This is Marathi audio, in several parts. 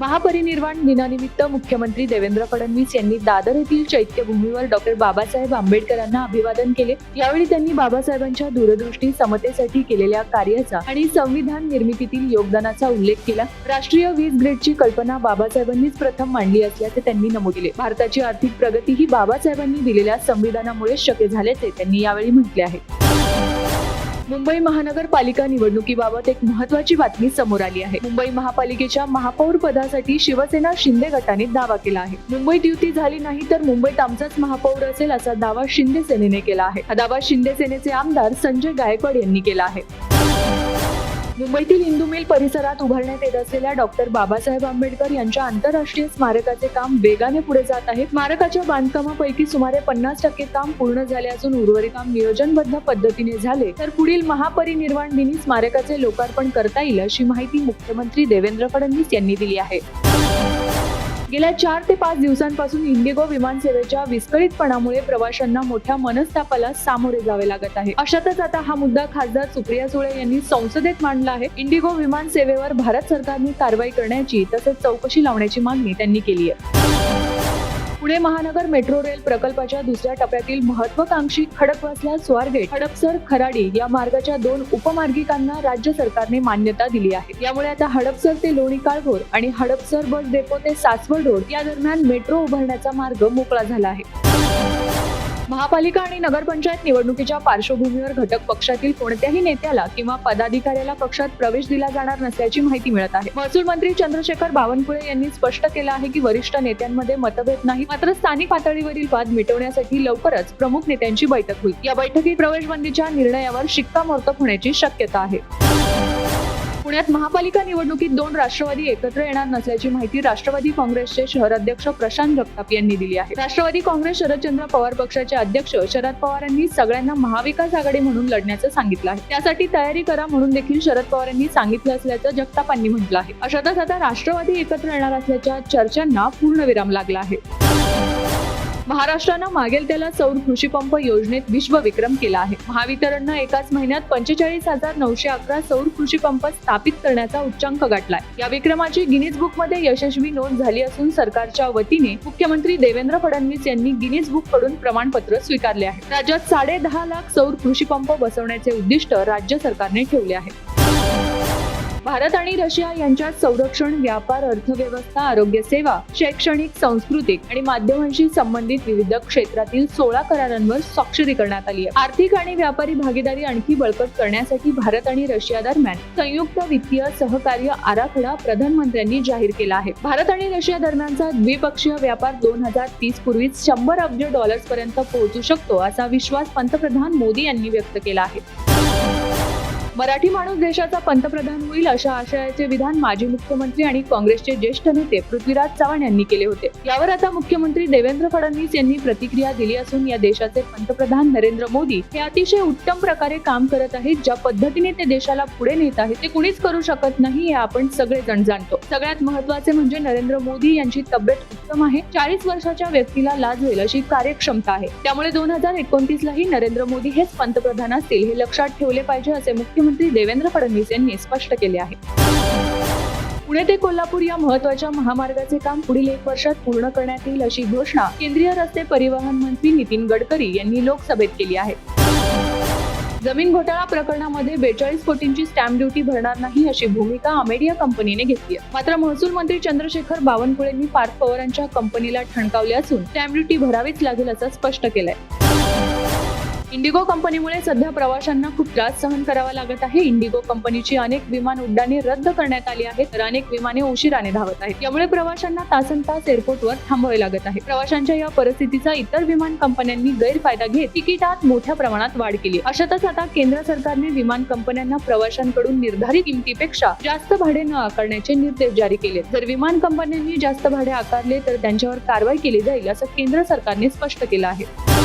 महापरिनिर्वाण दिनानिमित्त मुख्यमंत्री देवेंद्र फडणवीस यांनी दादर येथील चैत्यभूमीवर डॉक्टर बाबासाहेब आंबेडकरांना अभिवादन केले. यावेळी त्यांनी बाबासाहेबांच्या दूरदृष्टी समतेसाठी केलेल्या कार्याचा आणि संविधान निर्मितीतील योगदानाचा उल्लेख केला. राष्ट्रीय वीज ग्रेडची कल्पना बाबासाहेबांनीच प्रथम मांडली असल्याचे त्यांनी नमूद केले. भारताची आर्थिक प्रगती ही बाबासाहेबांनी दिलेल्या संविधानामुळे शक्य झाल्याचे त्यांनी यावेळी म्हटले आहे. मुंबई महानगरपालिका निवडणुकीबाबत एक महत्वाची बातमी समोर आली आहे. मुंबई महापालिकेच्या महापौर पदासाठी शिवसेना शिंदे गटाने दावा केला आहे. मुंबईत युती झाली नाही तर मुंबईत आमचाच महापौर असेल असा दावा शिंदे सेनेने केला आहे. हा दावा शिंदे सेनेचे आमदार संजय गायकवाड यांनी केला आहे. मुंबईतील इंदू मिल परिसरात उभारण्यात येत असलेल्या डॉक्टर बाबासाहेब आंबेडकर यांच्या आंतरराष्ट्रीय स्मारकाचे काम वेगाने पुढे जात आहे स्मारकाच्या बांधकामापैकी सुमारे पन्नास टक्के काम पूर्ण झाले असून उर्वरित काम नियोजनबद्ध पद्धतीने झाले. तर पुढील महापरिनिर्वाण दिनी स्मारकाचे लोकार्पण करता येईल अशी माहिती मुख्यमंत्री देवेंद्र फडणवीस यांनी दिली आहे. गेल्या चार ते पाच दिवसांपासून इंडिगो विमानसेवेच्या विस्कळीतपणामुळे प्रवाशांना मोठ्या मनस्तापाला सामोरे जावे लागत आहे. अशातच आता हा मुद्दा खासदार सुप्रिया सुळे यांनी संसदेत मांडला आहे. इंडिगो विमान सेवेवर भारत सरकारने कारवाई करण्याची तसेच चौकशी लावण्याची मागणी त्यांनी केली आहे. पुणे महानगर मेट्रो रेल प्रकल्पाच्या दुसऱ्या टप्प्यातील महत्वाकांक्षी खडकवासला स्वारगेट हडपसर खराडी या मार्गाच्या दोन उपमार्गिकांना राज्य सरकारने मान्यता दिली आहे. यामुळे आता हडपसर ते लोणी काळभोर आणि हडपसर बस डेपो ते सासवड रोड या दरम्यान मेट्रो उभारण्याचा मार्ग मोकळा झाला आहे. महापालिका आणि नगरपंचायत निवडणुकीच्या पार्श्वभूमीवर घटक पक्षातील कोणत्याही नेत्याला किंवा पदाधिकाऱ्याला पक्षात प्रवेश दिला जाणार नसल्याची माहिती मिळत आहे. महसूल मंत्री चंद्रशेखर बावनकुळे यांनी स्पष्ट केलं आहे की वरिष्ठ नेत्यांमध्ये मतभेद नाही मात्र स्थानिक पातळीवरील वाद मिटवण्यासाठी लवकरच प्रमुख नेत्यांची बैठक होईल. या बैठकीत प्रवेशबंदीच्या निर्णयावर शिक्कामोर्तब होण्याची शक्यता आहे. पुण्यात महापालिका निवडणुकीत दोन राष्ट्रवादी एकत्र येणार नसल्याची माहिती राष्ट्रवादी काँग्रेसचे शहर अध्यक्ष प्रशांत जगताप यांनी दिली आहे. राष्ट्रवादी काँग्रेस शरदचंद्र पवार पक्षाचे अध्यक्ष शरद पवारांनी सगळ्यांना महाविकास आघाडी म्हणून लढण्याचं सांगितलं आहे. त्यासाठी तयारी करा म्हणून देखील शरद पवारांनी सांगितलं असल्याचं जगतापांनी म्हटलं आहे. अशातच आता राष्ट्रवादी एकत्र येणार असल्याच्या चर्चांना पूर्णविराम लागला आहे. महाराष्ट्रानं मागेल त्याला सौर कृषी पंप योजनेत विश्वविक्रम केला आहे. महावितरणनं एकाच महिन्यात पंचेचाळीस हजार नऊशे अकरा सौर कृषी पंप स्थापित करण्याचा उच्चांक गाठलाय. या विक्रमाची गिनीज बुकमध्ये यशस्वी नोंद झाली असून सरकारच्या वतीने मुख्यमंत्री देवेंद्र फडणवीस यांनी गिनीज बुककडून प्रमाणपत्र स्वीकारले आहे. राज्यात साडे दहा लाख सौर कृषी पंप बसवण्याचे उद्दिष्ट राज्य सरकारने ठेवले आहे. भारत आणि रशिया यांच्यात संरक्षण व्यापार अर्थव्यवस्था आरोग्य सेवा शैक्षणिक सांस्कृतिक आणि माध्यमांशी संबंधित विविध क्षेत्रातील सोळा करारांवर स्वाक्षरी करण्यात आली आहे. आर्थिक आणि व्यापारी भागीदारी आणखी बळकट करण्यासाठी भारत आणि रशिया दरम्यान संयुक्त वित्तीय सहकार्य आराखडा प्रधानमंत्र्यांनी जाहीर केला आहे. भारत आणि रशिया दरम्यानचा द्विपक्षीय व्यापार दोन हजार तीस पूर्वीच शंभर अब्ज डॉलर्स पर्यंत पोहोचू शकतो असा विश्वास पंतप्रधान मोदी यांनी व्यक्त केला आहे. मराठी माणूस देशाचा पंतप्रधान होईल अशा आशयाचे विधान माजी मुख्यमंत्री आणि काँग्रेसचे ज्येष्ठ नेते पृथ्वीराज चव्हाण यांनी केले होते. यावर आता मुख्यमंत्री देवेंद्र फडणवीस यांनी प्रतिक्रिया दिली असून या देशाचे पंतप्रधान नरेंद्र मोदी हे अतिशय उत्तम प्रकारे काम करत आहेत. ज्या पद्धतीने ते देशाला पुढे नेत आहेत ते कुणीच करू शकत नाही हे आपण सगळेजण जाणतो. सगळ्यात महत्त्वाचे म्हणजे नरेंद्र मोदी यांची तब्येत उत्तम आहे. चाळीस वर्षाच्या व्यक्तीला लाज होईल अशी कार्यक्षमता आहे. त्यामुळे दोन हजार एकोणतीस लाही नरेंद्र मोदी हेच पंतप्रधान असतील हे लक्षात ठेवले पाहिजे असे मुख्यमंत्री देवेंद्र फडणवीस यांनी स्पष्ट केले आहे. पुणे ते कोल्हापूर या महत्त्वाच्या महामार्गाचे काम पुढील एक वर्षात पूर्ण करण्यात येईल अशी घोषणा केंद्रीय रस्ते परिवहन मंत्री नितीन गडकरी यांनी लोकसभेत केली आहे. जमीन घोटाळा प्रकरणामध्ये बेचाळीस कोटींची स्टॅम्प ड्युटी भरणार नाही अशी भूमिका अमेडिया कंपनीने घेतली आहे. मात्र महसूल मंत्री चंद्रशेखर बावनकुळेंनी पार्थ पवारांच्या कंपनीला ठणकावले असून स्टॅम्प ड्युटी भरावीच लागेल असं स्पष्ट केलंय. इंडिगो कंपनीमुळे सध्या प्रवाशांना खूप त्रास सहन करावा लागत आहे. इंडिगो कंपनीची अनेक विमान उड्डाणे रद्द करण्यात आली आहेत. तर अनेक विमाने उशिराने धावत आहेत. यामुळे प्रवाशांना तासन तास एअरपोर्टवर थांबावे लागत आहे. प्रवाशांच्या या परिस्थितीचा इतर विमान कंपन्यांनी गैरफायदा घेत तिकिटात मोठ्या प्रमाणात वाढ केली. अशातच आता केंद्र सरकारने विमान कंपन्यांना प्रवाशांकडून निर्धारित किमतीपेक्षा जास्त भाडे न आकारण्याचे निर्देश जारी केले. जर विमान कंपन्यांनी जास्त भाडे आकारले तर त्यांच्यावर कारवाई केली जाईल असं केंद्र सरकारने स्पष्ट केलं आहे.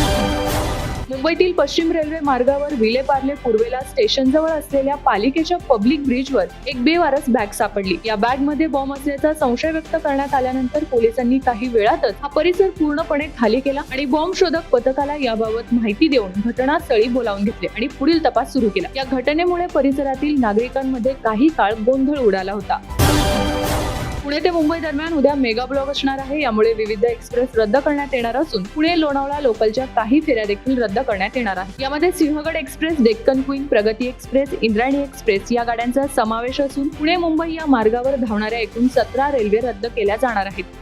मुंबईतील पश्चिम रेल्वे मार्गावर विलेपार्ले पूर्वेला स्टेशनजवळ असलेल्या पालिकेच्या पब्लिक ब्रिजवर एक बेवारस बॅग सापडली. या बॅगमध्ये बॉम्ब असल्याचा संशय व्यक्त करण्यात आल्यानंतर पोलिसांनी काही वेळातच हा परिसर पूर्णपणे खाली केला आणि बॉम्ब शोधक पथकाला याबाबत माहिती देऊन घटनास्थळी बोलावून घेतले आणि पुढील तपास सुरू केला. या घटनेमुळे परिसरातील नागरिकांमध्ये काही काळ गोंधळ उडाला होता. पुणे ते मुंबई दरम्यान उद्या मेगा ब्लॉक असणार आहे. यामुळे विविध एक्सप्रेस रद्द करण्यात येणार असून पुणे लोणावळा लोकलच्या काही फेऱ्या देखील रद्द करण्यात येणार आहे यामध्ये Sinhagad Express Deccan Queen Pragati Express Indrayani Express या गाड्यांचा समावेश असून पुणे मुंबई या मार्गावर धावणाऱ्या एकूण सतरा रेल्वे रद्द केल्या जाणार आहेत.